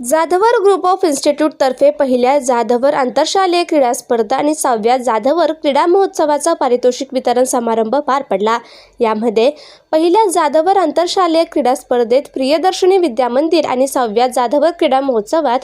Jadhavar group of इन्स्टिट्यूटतर्फे पहिल्या जाधवर आंतरशालेय क्रीडा स्पर्धा आणि सहाव्या जाधवर क्रीडा महोत्सवाचा पारितोषिक वितरण समारंभ पार पडला. यामध्ये पहिल्या जाधवर आंतरशालेय क्रीडा स्पर्धेत प्रियदर्शनी विद्यामंदिर आणि सहाव्या जाधवर क्रीडा महोत्सवात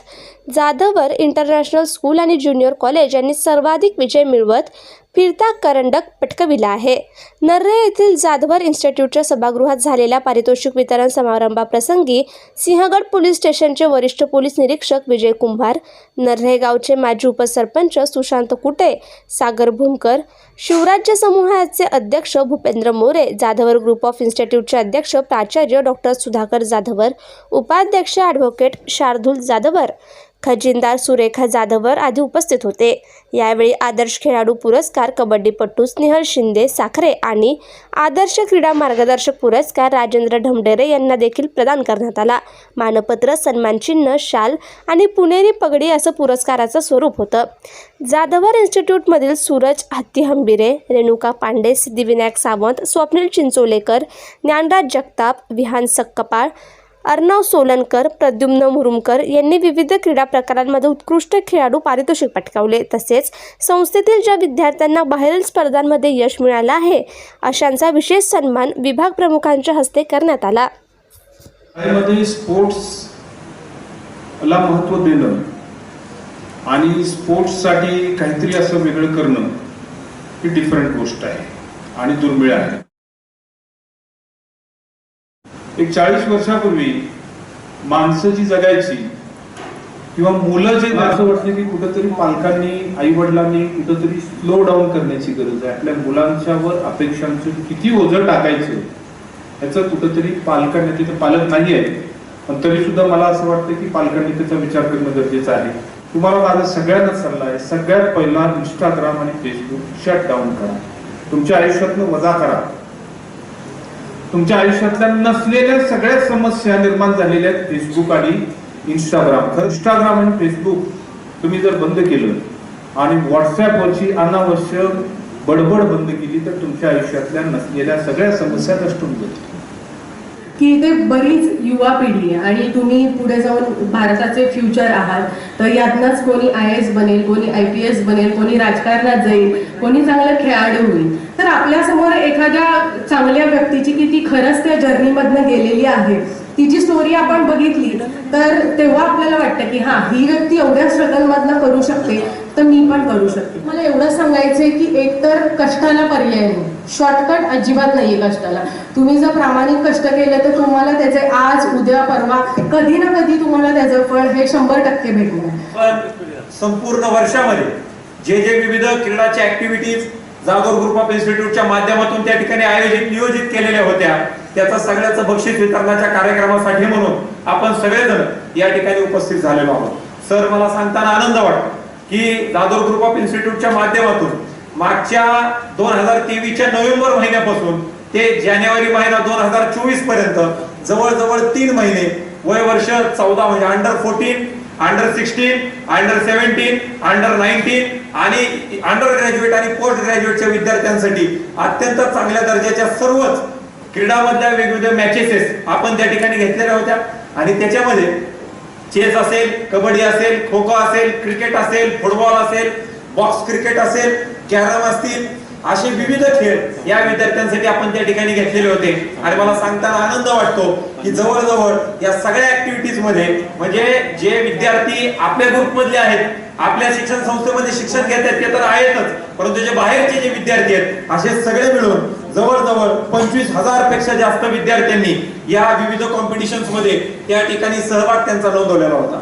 जाधवर इंटरनॅशनल स्कूल आणि ज्युनियर कॉलेज यांनी सर्वाधिक विजय मिळवत फिरता करंडक पटकविला आहे. नर्रे येथील जाधवर इन्स्टिट्यूटच्या सभागृहात झालेल्या पारितोषिक वितरण समारंभाप्रसंगी सिंहगड पोलीस स्टेशनचे वरिष्ठ पोलीस निरीक्षक विजय कुंभार नर्रे गावचे माजी उपसरपंच सुशांत कुटे सागर भूमकर शिवराज्य समूहाचे अध्यक्ष भूपेंद्र मोरे जाधवर ग्रुप ऑफ इन्स्टिट्यूटचे अध्यक्ष प्राचार्य डॉक्टर सुधाकर जाधवर उपाध्यक्ष ॲडव्होकेट शार्दूल जाधवर खजिनदार सुरेखा जाधवर आदी उपस्थित होते. यावेळी आदर्श खेळाडू पुरस्कार कबड्डीपटू स्नेहल शिंदे साखरे आणि आदर्श क्रीडा मार्गदर्शक पुरस्कार राजेंद्र ढमडेरे यांना देखील प्रदान करण्यात आला. मानपत्र सन्मानचिन्ह शाल आणि पुणेरी पगडी असं पुरस्काराचं स्वरूप होतं. जाधवर इन्स्टिट्यूटमधील सूरज हत्ती हंबिरे रेणुका पांडे सिद्धिविनायक सावंत स्वप्नील चिंचोलेकर ज्ञानराज जगताप विहान सक्कपाळ अर्णव सोलनकर प्रद्युम्न मुरुमकर यांनी विविध क्रीडा प्रकारांमध्ये उत्कृष्ट खेळाडू पारितोषिक पटकावले. तसेच संस्थेतील ज्या विद्यार्थ्यांना बाहेरील स्पर्धांमध्ये यश मिळालं आहे अशांचा विशेष सन्मान विभाग प्रमुखांच्या हस्ते करण्यात आला. स्पोर्ट्स ला महत्त्व देणं आणि स्पोर्ट्ससाठी काहीतरी असं वेगळं करणं ही डिफरंट गोष्ट आहे आणि दुर्मिळ आहे. एक चाळीस वर्षापूर्वी माणसं जी जगायची किंवा मुलं जे असं वाटतं की कुठंतरी पालकांनी आई वडिलांनी कुठंतरी स्लो डाऊन करण्याची गरज आहे. आपल्या मुलांच्यावर अपेक्षांचं किती ओझं टाकायचं याचं कुठंतरी पालकांनी तिथं पालक नाही आहे पण तरी सुद्धा मला असं वाटतं की पालकांनी त्याचा विचार करणं गरजेचं आहे. तुम्हाला माझा सगळ्यांना सल्ला आहे सगळ्यात पहिला इंस्टाग्राम आणि फेसबुक शट डाऊन करा. तुमच्या आयुष्यातनं वजा करा. तुमच्या आयुष्यातल्या नसलेल्या सगळ्या समस्या निर्माण झालेल्या आहेत फेसबुक आणि इंस्टाग्राम खरं इंस्टाग्राम आणि फेसबुक तुम्ही जर बंद केलं आणि व्हॉट्सॲपवरची अनावश्यक बडबड बंद केली तर तुमच्या आयुष्यातल्या नसलेल्या सगळ्या समस्या नष्ट होऊन जातील. की इथे बरीच युवा पिढी आहे आणि तुम्ही पुढे जाऊन भारताचे फ्युचर आहात. तर यातनंच कोणी आय एस बनेल कोणी आय पी एस बनेल कोणी राजकारणात जाईल कोणी चांगलं खेळाडू होईल. तर आपल्यासमोर एखाद्या चांगल्या व्यक्तीची की ती खरंच त्या जर्नीमधनं गेलेली आहे तिची स्टोरी आपण बघितली तर तेव्हा आपल्याला वाटतं की हा ही व्यक्ती एवढ्या स्ट्रगलमधनं शकते तर मी पण करू शकते. मला एवढं सांगायचंय की एकतर कष्टाला पर्याय नाही. शॉर्टकट अजिबात नाहीये कष्टाला. तुम्ही जर प्रामाणिक कष्ट केले तर तुम्हाला त्याचे आज उद्या परवा कधी ना कधी तुम्हाला त्याचं फळ हे शंभर टक्के भेटणार. संपूर्ण वर्षामध्ये जे जे विविध क्रीडाच्या ऍक्टिव्हिटीज जागोर ग्रुप ऑफ इन्स्टिट्यूटच्या माध्यमातून त्या ठिकाणी आयोजित नियोजित केलेल्या होत्या त्याचा सगळ्याचं बक्षीस वितरणाच्या कार्यक्रमासाठी म्हणून आपण सगळेजण या ठिकाणी उपस्थित झालेलो आहोत. सर मला सांगताना आनंद वाटतो. की जाधव ग्रुप ऑफ इन्स्टिट्यूटच्या माध्यमातून मागच्या दोन हजार तेवीसच्या नोव्हेंबर महिन्यापासून ते जानेवारी महिना दोन हजार चोवीसपर्यंत जवळजवळ तीन महिने वय वर्ष चौदा म्हणजे under fourteen under sixteen under seventeen under nineteen आणि अंडर ग्रॅज्युएट आणि पोस्ट ग्रॅज्युएटच्या विद्यार्थ्यांसाठी अत्यंत चांगल्या दर्जाच्या सर्वच क्रीडामधल्या वेगवेगळ्या मॅचेसेस आपण त्या ठिकाणी घेतलेल्या होत्या. आणि त्याच्यामध्ये चेस असेल कबड्डी असेल खो खो असेल क्रिकेट असेल फुटबॉल असेल बॉक्स क्रिकेट असेल कॅरम असतील असे विविध खेळ या विद्यार्थ्यांसाठी आपण त्या ठिकाणी घेतलेले होते. आणि मला सांगताना आनंद वाटतो की जवळजवळ या सगळ्या ऍक्टिव्हिटीजमध्ये म्हणजे जे विद्यार्थी आपल्या ग्रुप मधले आहेत आपल्या शिक्षण संस्थेमध्ये शिक्षण घेत आहेत ते तर आहेतच. परंतु जे बाहेरचे जे विद्यार्थी आहेत असे सगळे मिळून जवळजवळ पंचवीस हजारपेक्षा जास्त विद्यार्थ्यांनी या विविध कॉम्पिटिशन्समध्ये त्या ठिकाणी सहभाग त्यांचा नोंदवलेला होता.